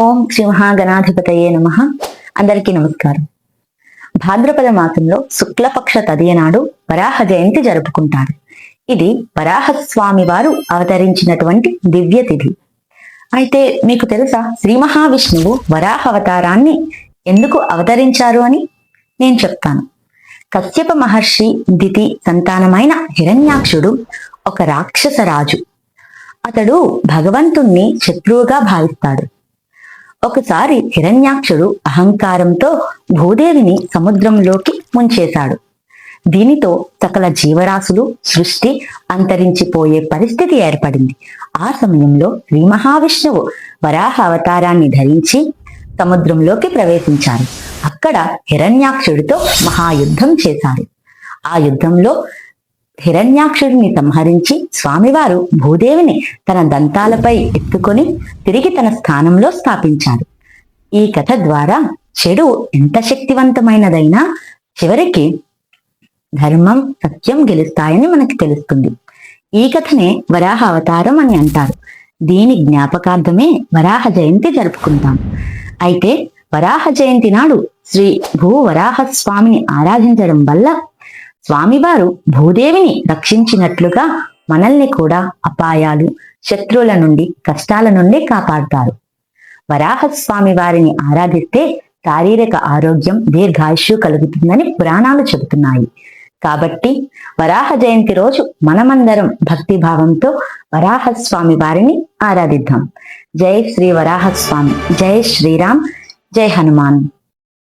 ఓం శ్రీ మహాగణాధిపతయే నమ. అందరికీ నమస్కారం. భాద్రపద మాసంలో శుక్లపక్ష తదియనాడు వరాహ జయంతి జరుపుకుంటారు. ఇది వరాహస్వామి వారు అవతరించినటువంటి దివ్య తిథి. అయితే మీకు తెలుసా శ్రీ మహావిష్ణువు వరాహ అవతారాన్ని ఎందుకు అవతరించారు అని? నేను చెప్తాను. కశ్యప మహర్షి దితి సంతానమైన హిరణ్యాక్షుడు ఒక రాక్షస రాజు. అతడు భగవంతుణ్ణి శత్రువుగా భావిస్తాడు. ఒకసారి హిరణ్యాక్షుడు అహంకారంతో భూదేవిని సముద్రంలోకి ముంచేశాడు. దీనితో సకల జీవరాశులు సృష్టి అంతరించిపోయే పరిస్థితి ఏర్పడింది. ఆ సమయంలో శ్రీ మహావిష్ణువు వరాహ అవతారాన్ని ధరించి సముద్రంలోకి ప్రవేశించారు. అక్కడ హిరణ్యాక్షుడితో మహాయుద్ధం చేశారు. ఆ యుద్ధంలో హిరణ్యాక్షుడిని సంహరించి స్వామివారు భూదేవిని తన దంతాలపై ఎత్తుకొని తిరిగి తన స్థానంలో స్థాపించారు. ఈ కథ ద్వారా చెడు ఎంత శక్తివంతమైనదైనా చివరికి ధర్మం సత్యం గెలుస్తాయని మనకి తెలుస్తుంది. ఈ కథనే వరాహ అవతారం అని అంటారు. దీని జ్ఞాపకార్థమే వరాహ జయంతి జరుపుకుంటాం. అయితే వరాహ జయంతి నాడు శ్రీ భూ వరాహ స్వామిని ఆరాధించడం వల్ల స్వామివారు భూదేవిని రక్షించినట్లుగా మనల్ని కూడా అపాయాలు శత్రువుల నుండి కష్టాల నుండి కాపాడతారు. వరాహస్వామి వారిని ఆరాధిస్తే శారీరక ఆరోగ్యం దీర్ఘాయుష్యు కలుగుతుందని పురాణాలు చెబుతున్నాయి. కాబట్టి వరాహ జయంతి రోజు మనమందరం భక్తి భావంతో వరాహస్వామి వారిని ఆరాధిద్దాం. జై శ్రీ వరాహస్వామి జై శ్రీరామ్ జై హనుమాన్.